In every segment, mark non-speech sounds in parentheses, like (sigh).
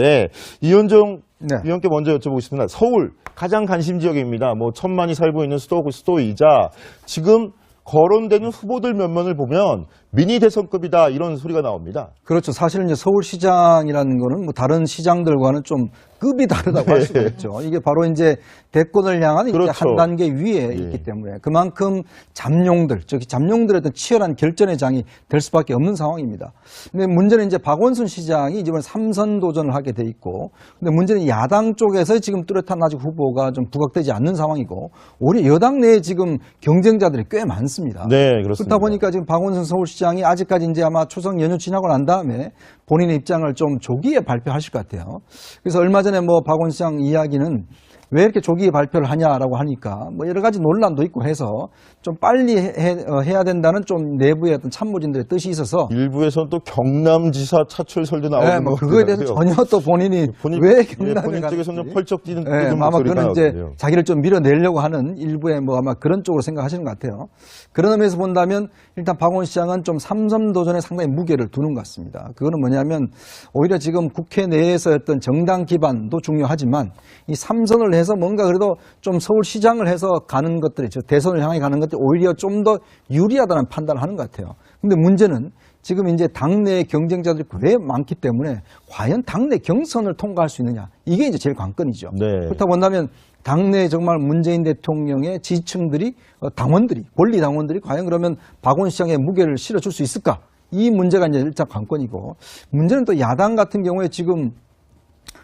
네, 이현정 네. 위원께 먼저 여쭤보겠습니다. 서울 가장 관심 지역입니다. 뭐 천만이 살고 있는 수도 수도이자 지금 거론되는 후보들 면면을 보면 미니 대선급이다 이런 소리가 나옵니다. 그렇죠. 사실은 이제 서울시장이라는 거는 뭐 다른 시장들과는 좀 급이 다르다고 할 수가 네. 있죠. 이게 바로 이제 대권을 향한 이제 그렇죠. 한 단계 위에 예. 있기 때문에 그만큼 잠룡들, 즉 잠룡들의 어떤 치열한 결전의 장이 될 수밖에 없는 상황입니다. 근데 문제는 이제 박원순 시장이 이번 삼선 도전을 하게 돼 있고, 근데 문제는 야당 쪽에서 지금 뚜렷한 아직 후보가 좀 부각되지 않는 상황이고, 오히려 여당 내에 지금 경쟁자들이 꽤 많습니다. 네, 그렇습니다. 그렇다 보니까 지금 박원순 서울시 장이 아직까지 이제 아마 추석 연휴 지나고 난 다음에 본인의 입장을 좀 조기에 발표하실 것 같아요. 그래서 얼마 전에 뭐 박원순 시장 이야기는 왜 이렇게 조기에 발표를 하냐라고 하니까 뭐 여러 가지 논란도 있고 해서 좀 빨리 해, 야 된다는 좀 내부의 어떤 참모진들의 뜻이 있어서 일부에서는 또 경남지사 차출설도 나오는 네, 뭐것 그거에 대해서. 전혀 또 본인이 본인, 왜 예, 경남에 본인 가는지 쪽에서는 좀 펄쩍 뛰는 예, 뛰는 아마 그는 이제. 자기를 좀 밀어내려고 하는 일부의 뭐 아마 그런 쪽으로 생각하시는 것 같아요. 그런 의미에서 본다면 일단 박원 시장은 좀 삼선 도전에 상당히 무게를 두는 것 같습니다. 그거는 뭐냐면 오히려 지금 국회 내에서 어떤 정당 기반도 중요하지만 이 삼선을 해서 뭔가 그래도 좀 서울시장을 해서 가는 것들이 죠 대선을 향해 가는 것들이 오히려 좀 더 유리하다는 판단을 하는 것 같아요. 근데 문제는 지금 이제 당내 경쟁자들이 꽤 많기 때문에 과연 당내 경선을 통과할 수 있느냐 이게 이제 제일 관건이죠. 네. 그렇다 본다면 당내 정말 문재인 대통령의 지지층들이 어, 당원들이 권리 당원들이 과연 그러면 박원 시장에 무게를 실어줄 수 있을까? 이 문제가 이제 일단 관건이고 문제는 또 야당 같은 경우에 지금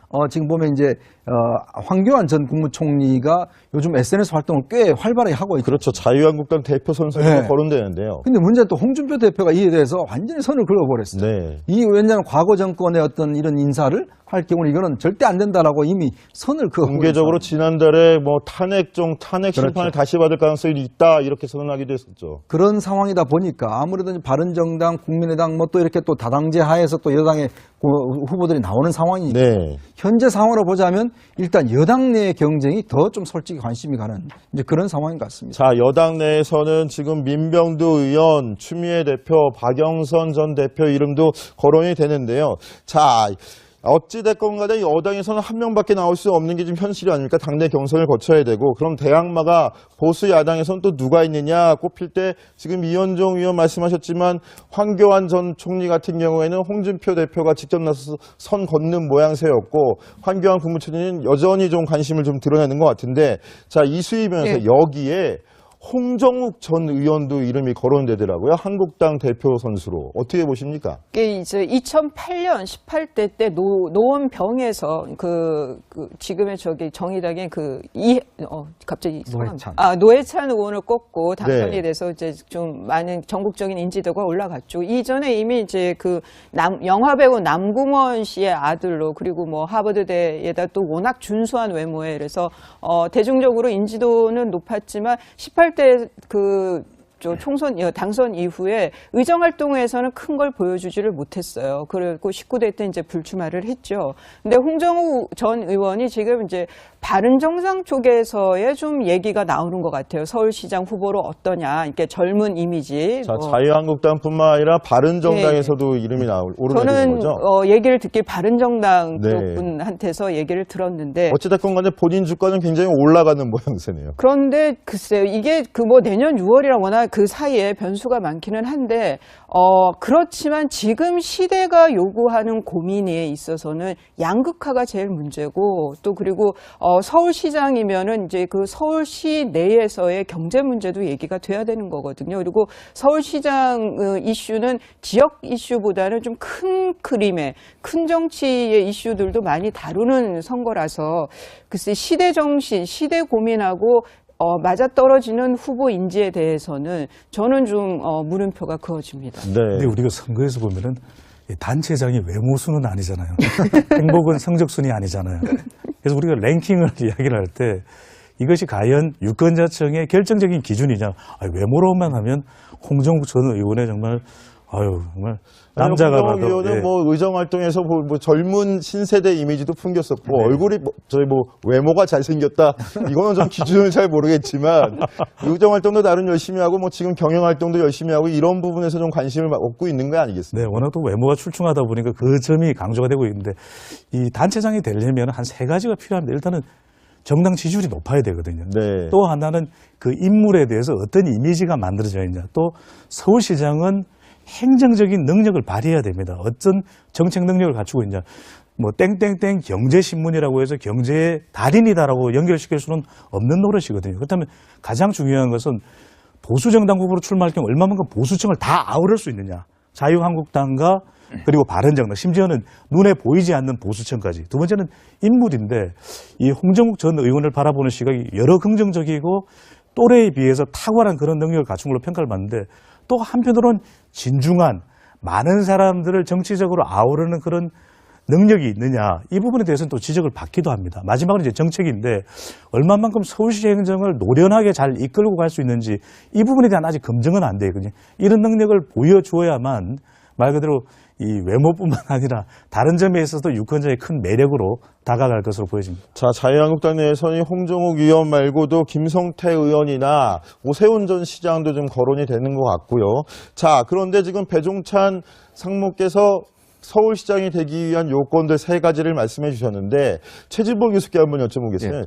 어, 지금 보면 이제, 어, 황교안 전 국무총리가 요즘 SNS 활동을 꽤 활발하게 하고 있죠. 그렇죠. 자유한국당 대표 선수가 네. 거론되는데요. 근데 문제는 또 홍준표 대표가 이에 대해서 완전히 선을 그어버렸어요. 네. 이 왜냐하면 과거 정권의 어떤 이런 인사를 할 경우는 이거는 절대 안 된다라고 이미 선을 그어 공개적으로 지난달에 뭐 탄핵종 탄핵 심판을 그렇죠. 다시 받을 가능성이 있다 이렇게 선언하기도 했었죠. 그런 상황이다 보니까 아무래도 바른정당, 국민의당 뭐 또 이렇게 또 다당제 하에서 또 여당의 그 후보들이 나오는 상황이니까 네. 현재 상황으로 보자면 일단 여당 내의 경쟁이 더 좀 솔직히 관심이 가는 이제 그런 상황인 것 같습니다. 자, 여당 내에서는 지금 민병두 의원, 추미애 대표, 박영선 전 대표 이름도 거론이 되는데요. 자, 어찌됐건 간에 여당에서는 한 명밖에 나올 수 없는 게 지금 현실이 아닙니까? 당내 경선을 거쳐야 되고, 그럼 대항마가 보수 야당에서는 또 누가 있느냐 꼽힐 때 지금 이현종 의원 말씀하셨지만 황교안 전 총리 같은 경우에는 홍준표 대표가 직접 나서서 선 걷는 모양새였고, 황교안 국무총리는 여전히 좀 관심을 좀 드러내는 것 같은데, 자, 이수희 변호사 네. 여기에 홍정욱 전 의원도 이름이 거론되더라고요. 한국당 대표 선수로. 어떻게 보십니까? 이게 이제 2008년 18대 때 노, 노원병에서 그, 그 지금의 저기 정의당의 그 이, 어, 갑자기 성함. 노회찬. 아, 노회찬 의원을 꺾고 당선이 네. 돼서 이제 좀 많은 전국적인 인지도가 올라갔죠. 이전에 이미 이제 그 남, 영화배우 남궁원 씨의 아들로 그리고 뭐 하버드대에다 또 워낙 준수한 외모에 그래서 어, 대중적으로 인지도는 높았지만 18 대그 저 총선 어, 당선 이후에 의정 활동에서는 큰 걸 보여주지를 못했어요. 그리고 19대 때 이제 불출마를 했죠. 근데 홍정우 전 의원이 지금 이제 바른정당 쪽에서의 좀 얘기가 나오는 것 같아요. 서울시장 후보로 어떠냐, 이렇게 젊은 이미지. 자, 뭐. 자유한국당뿐만 아니라 바른 정당에서도 이름이 나올 오르내리는 네. 저는 거죠. 어, 얘기를 듣길 바른 정당 네. 쪽 분한테서 얘기를 들었는데 어찌됐건 간에 본인 주가는 굉장히 올라가는 모양새네요. 그런데 글쎄요, 이게 그 뭐 내년 6월이라 워낙 그 사이에 변수가 많기는 한데, 어, 그렇지만 지금 시대가 요구하는 고민에 있어서는 양극화가 제일 문제고, 또 그리고, 어, 서울시장이면은 이제 그 서울시 내에서의 경제 문제도 얘기가 돼야 되는 거거든요. 그리고 서울시장 어, 이슈는 지역 이슈보다는 좀 큰 그림의, 큰 정치의 이슈들도 많이 다루는 선거라서, 글쎄 시대 정신, 시대 고민하고 어, 맞아떨어지는 후보인지에 대해서는 저는 좀 어, 물음표가 그어집니다. 네. 근데 우리가 선거에서 보면은 이 단체장이 외모순은 아니잖아요. (laughs) 행복은 성적순이 아니잖아요. 그래서 우리가 랭킹을 (laughs) 이야기를 할 때 이것이 과연 유권자층의 결정적인 기준이냐. 아, 외모로만 하면 홍정욱 전 의원의 정말 아, 아유 정말 남자가 봐도 예. 뭐 의정 활동에서 뭐, 뭐 젊은 신세대 이미지도 풍겼었고 얼굴이 뭐, 저희 뭐 외모가 잘 생겼다 이거는 좀 기준을 잘 모르겠지만 (laughs) 의정 활동도 나름 열심히 하고 뭐 지금 경영 활동도 열심히 하고 이런 부분에서 좀 관심을 얻고 있는 거 아니겠습니까? 네, 워낙 또 외모가 출중하다 보니까 그 점이 강조가 되고 있는데 이 단체장이 되려면 한 세 가지가 필요합니다. 일단은 정당 지지율이 높아야 되거든요. 네. 또 하나는 그 인물에 대해서 어떤 이미지가 만들어져 있냐. 또 서울시장은 행정적인 능력을 발휘해야 됩니다. 어떤 정책 능력을 갖추고 있냐. 뭐 땡땡땡 경제신문이라고 해서 경제의 달인이다라고 연결시킬 수는 없는 노릇이거든요. 그렇다면 가장 중요한 것은 보수 정당 후보로 출마할 경우 얼마만큼 보수층을 다 아우를 수 있느냐. 자유한국당과 그리고 바른정당, 심지어는 눈에 보이지 않는 보수층까지. 두 번째는 인물인데 이 홍정욱 전 의원을 바라보는 시각이 여러 긍정적이고 또래에 비해서 탁월한 그런 능력을 갖춘 걸로 평가를 받는데 또 한편으로는 진중한 많은 사람들을 정치적으로 아우르는 그런 능력이 있느냐 이 부분에 대해서는 또 지적을 받기도 합니다. 마지막으로 이제 정책인데 얼마만큼 서울시 행정을 노련하게 잘 이끌고 갈 수 있는지 이 부분에 대한 아직 검증은 안 되거든요. 이런 능력을 보여줘야만 말 그대로 이 외모뿐만 (laughs) 아니라 다른 점에 있어서도 유권자의 큰 매력으로 다가갈 것으로 보여집니다. 자, 자유한국당 내에서는 홍정욱 의원 말고도 김성태 의원이나 오세훈 전 시장도 좀 거론이 되는 것 같고요. 자, 그런데 지금 배종찬 상무께서 서울시장이 되기 위한 요건들 세 가지를 말씀해 주셨는데 최진봉 교수께 한번 여쭤보겠습니다.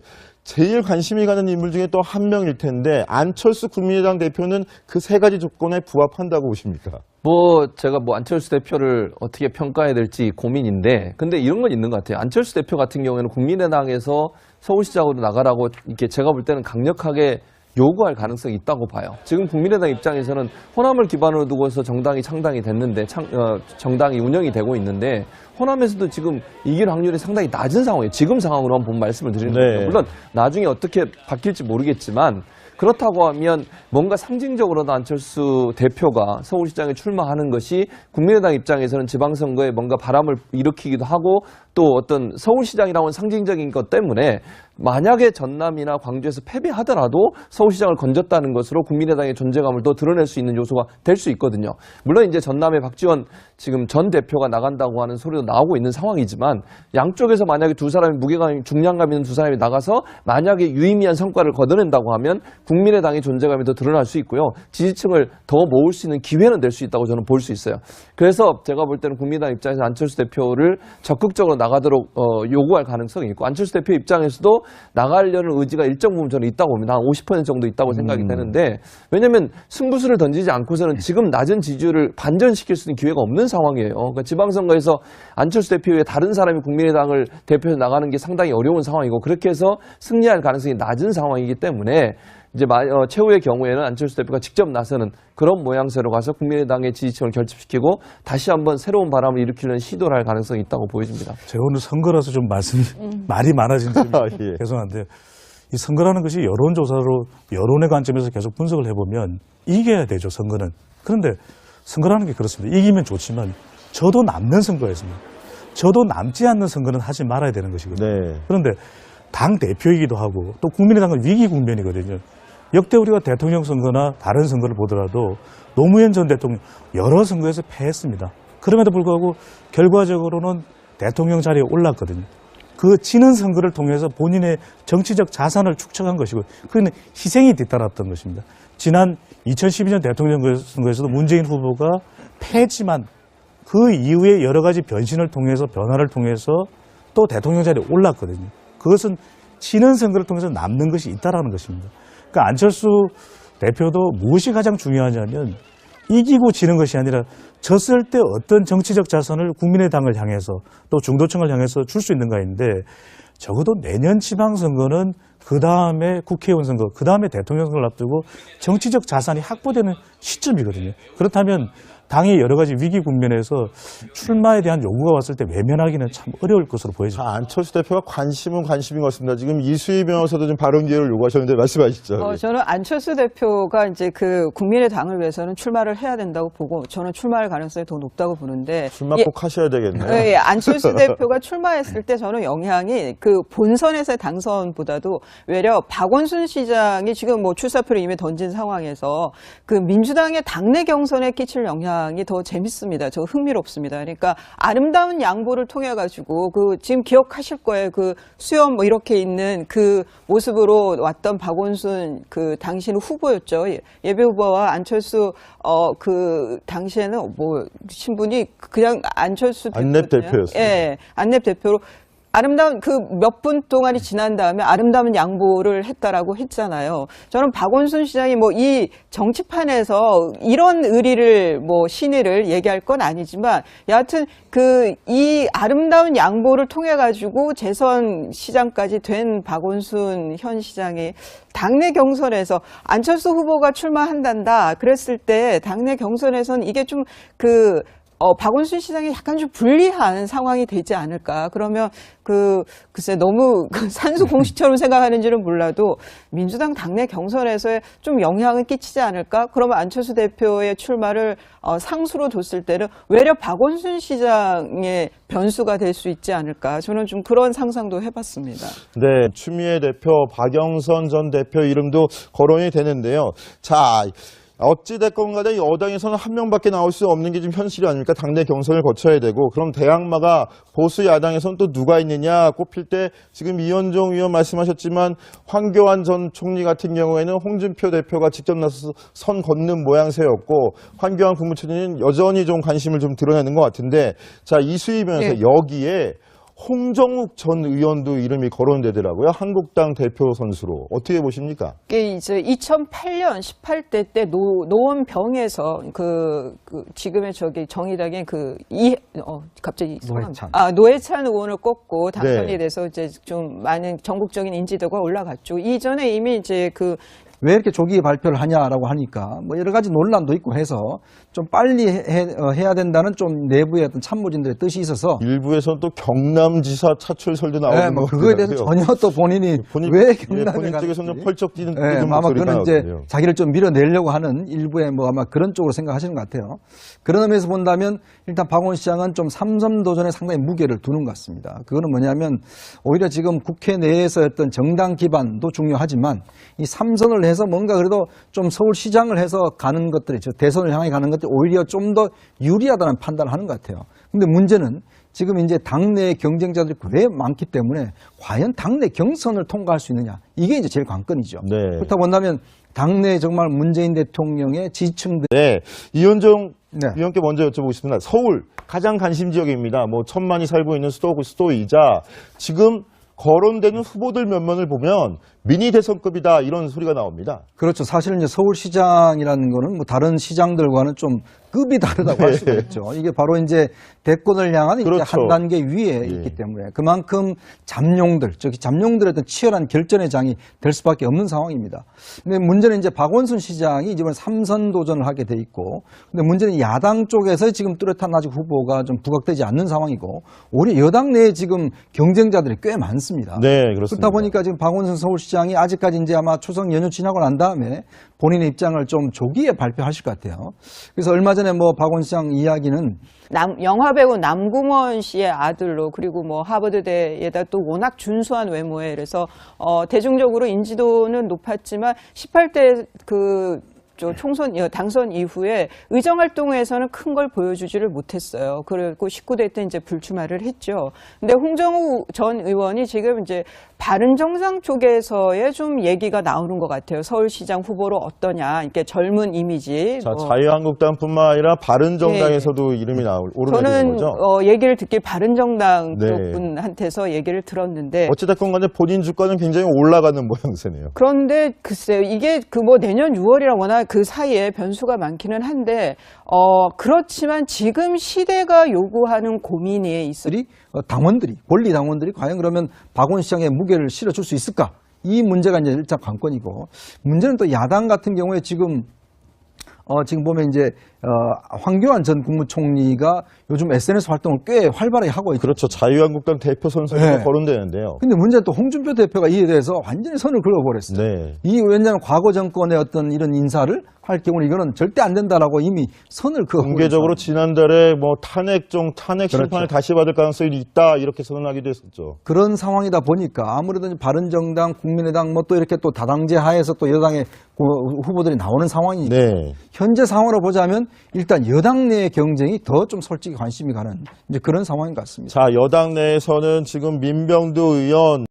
제일 관심이 가는 인물 중에 또 한 명일 텐데 안철수 국민의당 대표는 그 세 가지 조건에 부합한다고 보십니까? 뭐 제가 뭐 안철수 대표를 어떻게 평가해야 될지 고민인데 근데 이런 건 있는 것 같아요. 안철수 대표 같은 경우에는 국민의당에서 서울시장으로 나가라고 이렇게 제가 볼 때는 강력하게 요구할 가능성이 있다고 봐요. 지금 국민의당 입장에서는 호남을 기반으로 두고서 정당이 창당이 됐는데 창- 어, 정당이 운영이 되고 있는데 호남에서도 지금 이길 확률이 상당히 낮은 상황이에요. 지금 상황으로 한번 본 말씀을 드리는 네. 거예요. 물론 나중에 어떻게 바뀔지 모르겠지만 그렇다고 하면 뭔가 상징적으로도 안철수 대표가 서울시장에 출마하는 것이 국민의당 입장에서는 지방선거에 뭔가 바람을 일으키기도 하고 또 어떤 서울시장이라고 하는 상징적인 것 때문에 만약에 전남이나 광주에서 패배하더라도 서울시장을 건졌다는 것으로 국민의당의 존재감을 더 드러낼 수 있는 요소가 될 수 있거든요. 물론 이제 전남의 박지원 지금 전 대표가 나간다고 하는 소리도 나오고 있는 상황이지만 양쪽에서 만약에 두 사람이 무게감, 중량감 있는 두 사람이 나가서 만약에 유의미한 성과를 거둬낸다고 하면 국민의당의 존재감이 더 드러날 수 있고요. 지지층을 더 모을 수 있는 기회는 될 수 있다고 저는 볼 수 있어요. 그래서 제가 볼 때는 국민의당 입장에서 안철수 대표를 적극적으로 나가도록 어, 요구할 가능성이 있고 안철수 대표 입장에서도 나가려는 의지가 일정 부분 저는 있다고 봅니다. 한 50% 정도 있다고 생각이 되는데 왜냐하면 승부수를 던지지 않고서는 지금 낮은 지지율을 반전시킬 수 있는 기회가 없는 상황이에요. 그러니까 지방선거에서 안철수 대표 외에 다른 사람이 국민의당을 대표해서 나가는 게 상당히 어려운 상황이고 그렇게 해서 승리할 가능성이 낮은 상황이기 때문에 이제 마- 어, 최후의 경우에는 안철수 대표가 직접 나서는 그런 모양새로 가서 국민의당의 지지층을 결집시키고 다시 한번 새로운 바람을 일으키는 시도를 할 가능성이 있다고 보여집니다. 제가 오늘 선거라서 좀 말씀 (laughs) 말이 많아진 점이 (laughs) 아, 예. 죄송한데 이 선거라는 것이 여론조사로 여론의 관점에서 계속 분석을 해보면 이겨야 되죠 선거는 그런데 선거라는 게 그렇습니다 이기면 좋지만 저도 남는 선거였습니다 저도 남지 않는 선거는 하지 말아야 되는 것이거든요 네. 그런데 당 대표이기도 하고 또 국민의당은 위기 국면이거든요. 역대 우리가 대통령 선거나 다른 선거를 보더라도 노무현 전 대통령 여러 선거에서 패했습니다. 그럼에도 불구하고 결과적으로는 대통령 자리에 올랐거든요. 그 지는 선거를 통해서 본인의 정치적 자산을 축적한 것이고 그는 희생이 뒤따랐던 것입니다. 지난 2012년 대통령 선거에서도 문재인 후보가 패했지만 그 이후에 여러 가지 변신을 통해서 변화를 통해서 또 대통령 자리에 올랐거든요. 그것은 지는 선거를 통해서 남는 것이 있다라는 것입니다. 그러니까 안철수 대표도 무엇이 가장 중요하냐면 이기고 지는 것이 아니라 졌을 때 어떤 정치적 자산을 국민의당을 향해서 또 중도층을 향해서 줄 수 있는가인데 적어도 내년 지방선거는 그 다음에 국회의원 선거, 그 다음에 대통령 선거를 앞두고 정치적 자산이 확보되는 시점이거든요. 그렇다면 당의 여러 가지 위기 국면에서 출마에 대한 요구가 왔을 때 외면하기는 참 어려울 것으로 보여집니다. 자, 안철수 대표가 관심은 관심인 것 같습니다. 지금 이수희 변호사도 좀 발언 기회를 요구하셨는데 말씀하시죠. 어, 저는 안철수 대표가 이제 그 국민의 당을 위해서는 출마를 해야 된다고 보고 저는 출마할 가능성이 더 높다고 보는데 출마 예, 꼭 하셔야 되겠네요. 예, 예, 안철수 (laughs) 대표가 출마했을 때 저는 영향이 그 본선에서의 당선보다도 외려 박원순 시장이 지금 뭐 출사표를 이미 던진 상황에서 그 민주당의 당내 경선에 끼칠 영향 시장이 더 재밌습니다. 저 흥미롭습니다. 그러니까 아름다운 양보를 통해 가지고 그 지금 기억하실 거예요. 그 수염 뭐 이렇게 있는 그 모습으로 왔던 박원순 그 당신 후보였죠. 예- 예비 후보와 안철수 어 그 당시에는 뭐 신분이 그냥 안철수 대표였나요? 대표였어요. 예, 안랩 대표로 아름다운 그 몇 분 동안이 지난 다음에 아름다운 양보를 했다라고 했잖아요. 저는 박원순 시장이 뭐 이 정치판에서 이런 의리를 뭐 신의를 얘기할 건 아니지만 여하튼 그 이 아름다운 양보를 통해 가지고 재선 시장까지 된 박원순 현 시장이 당내 경선에서 안철수 후보가 출마한단다 그랬을 때 당내 경선에선 이게 좀그 어, 박원순 시장이 약간 좀 불리한 상황이 되지 않을까. 그러면 그, 글쎄 너무 (laughs) 그 산수 공식처럼 생각하는지는 몰라도 민주당 당내 경선에서 좀 영향을 끼치지 않을까. 그러면 안철수 대표의 출마를 어, 상수로 뒀을 때는 외려 박원순 시장의 변수가 될 수 있지 않을까. 저는 좀 그런 상상도 해봤습니다. 네, 추미애 대표, 박영선 전 대표 이름도 거론이 되는데요. 자, 어찌됐건 간에 여당에서는 한 명밖에 나올 수 없는 게 지금 현실이 아닙니까? 당내 경선을 거쳐야 되고, 그럼 대항마가 보수 야당에서는 또 누가 있느냐 꼽힐 때 지금 이현종 의원 말씀하셨지만 황교안 전 총리 같은 경우에는 홍준표 대표가 직접 나서서 선 걷는 모양새였고, 황교안 국무총리는 여전히 좀 관심을 좀 드러내는 것 같은데, 자, 이수희 변호사 예. 여기에 홍정욱 전 의원도 이름이 거론되더라고요. 한국당 대표 선수로. 어떻게 보십니까? 이게 이제 2008년 18대 때 노, 노원 병에서 그, 그 지금의 저기 정의당의 그 이, 어, 갑자기. 노회찬. 아, 노회찬 의원을 꺾고 당선이 네. 돼서 이제 좀 많은 전국적인 인지도가 올라갔죠. 이전에 이미 이제 그 왜 이렇게 조기 발표를 하냐라고 하니까 뭐 여러 가지 논란도 있고 해서 좀 빨리 해, 야 된다는 좀 내부의 어떤 참모진들의 뜻이 있어서 일부에서는 또 경남지사 차출설도 나오는 네, 뭐것 그거에 대해서. 전혀 또 본인이 본인, 왜 예, 경남에 본인 가는지 쪽에서는 펄쩍 뛰는, 예, 뛰는 아마 그거는 이제. 자기를 좀 밀어내려고 하는 일부의 뭐 아마 그런 쪽으로 생각하시는 것 같아요. 그런 의미에서 본다면 일단 박원 시장은 좀 삼선 도전에 상당히 무게를 두는 것 같습니다. 그거는 뭐냐면 오히려 지금 국회 내에서 어떤 정당 기반도 중요하지만 이 삼선을 해서 뭔가 그래도 좀 서울시장을 해서 가는 것들이 저 대선을 향해 가는 것들이 오히려 좀 더 유리하다는 판단을 하는 것 같아요. 근데 문제는 지금 이제 당내 경쟁자들이 꽤 많기 때문에 과연 당내 경선을 통과할 수 있느냐 이게 이제 제일 관건이죠. 네. 그렇다 본다면 당내 정말 문재인 대통령의 지지층들 네, 이현종 네. 위원께 먼저 여쭤보겠습니다. 서울 가장 관심 지역입니다. 뭐 천만이 살고 있는 수도고 수도이자 지금 거론되는 후보들 면면을 보면 미니 대선급이다 이런 소리가 나옵니다. 그렇죠. 사실은 이제 서울시장이라는 거는 뭐 다른 시장들과는 좀 급이 다르다고 할 수가 네. 있죠. 이게 바로 이제 대권을 향한 이제 그렇죠. 한 단계 위에 예. 있기 때문에 그만큼 잠룡들, 즉 잠룡들의 어떤 치열한 결전의 장이 될 수밖에 없는 상황입니다. 근데 문제는 이제 박원순 시장이 이번 삼선 도전을 하게 돼 있고, 근데 문제는 야당 쪽에서 지금 뚜렷한 아직 후보가 좀 부각되지 않는 상황이고, 오히려 여당 내에 지금 경쟁자들이 꽤 많습니다. 네, 그렇습니다. 그렇다 보니까 지금 박원순 서울시장이 아직까지 이제 아마 추석 연휴 지나고 난 다음에 본인의 입장을 좀 조기에 발표하실 것 같아요. 그래서 얼마 전에 뭐 박원 시장 이야기는 남, 영화배우 남궁원 씨의 아들로 그리고 뭐 하버드대에다 또 워낙 준수한 외모에 그래서 어, 대중적으로 인지도는 높았지만 18대 그 저 총선 어, 당선 이후에 의정 활동에서는 큰 걸 보여주지를 못했어요. 그리고 19대 때 이제 불출마를 했죠. 근데 홍정우 전 의원이 지금 이제 바른정당 쪽에서의 좀 얘기가 나오는 것 같아요. 서울시장 후보로 어떠냐, 이렇게 젊은 이미지. 자, 뭐. 자유한국당뿐만 아니라 바른 정당에서도 이름이 나올 오르게 되는 저는 거죠. 어, 얘기를 듣길 바른 정당 네. 쪽 분한테서 얘기를 들었는데 어찌됐건 간에 본인 주가는 굉장히 올라가는 모양새네요. 그런데 글쎄요 이게 그 뭐 내년 6월이라 워낙 그 사이에 변수가 많기는 한데 어 그렇지만 지금 시대가 요구하는 고민이 있어. 들이 어, 당원들이 권리 당원들이 과연 그러면 박원 시장에 무게를 실어줄 수 있을까? 이 문제가 이제 일단 관건이고 문제는 또 야당 같은 경우에 지금 어, 지금 보면 이제 어, 황교안 전 국무총리가 요즘 SNS 활동을 꽤 활발하게 하고 있죠. 그렇죠. 자유한국당 대표 선수로 네. 거론되는데요. 근데 문제는 또 홍준표 대표가 이에 대해서 완전히 선을 그어버렸어요. 네. 이 왜냐하면 과거 정권의 어떤 이런 인사를 할 경우는 이거는 절대 안 된다라고 이미 선을 그어 공개적으로 지난달에 뭐 탄핵 종 탄핵 그렇죠. 심판을 다시 받을 가능성이 있다 이렇게 선언하기도 했었죠. 그런 상황이다 보니까 아무래도 바른정당, 국민의당 뭐 또 이렇게 또 다당제 하에서 또 여당의 그 후보들이 나오는 상황이니까 네. 현재 상황으로 보자면 일단 여당 내의 경쟁이 더 좀 솔직히 관심이 가는 이제 그런 상황인 것 같습니다. 자, 여당 내에서는 지금 민병두 의원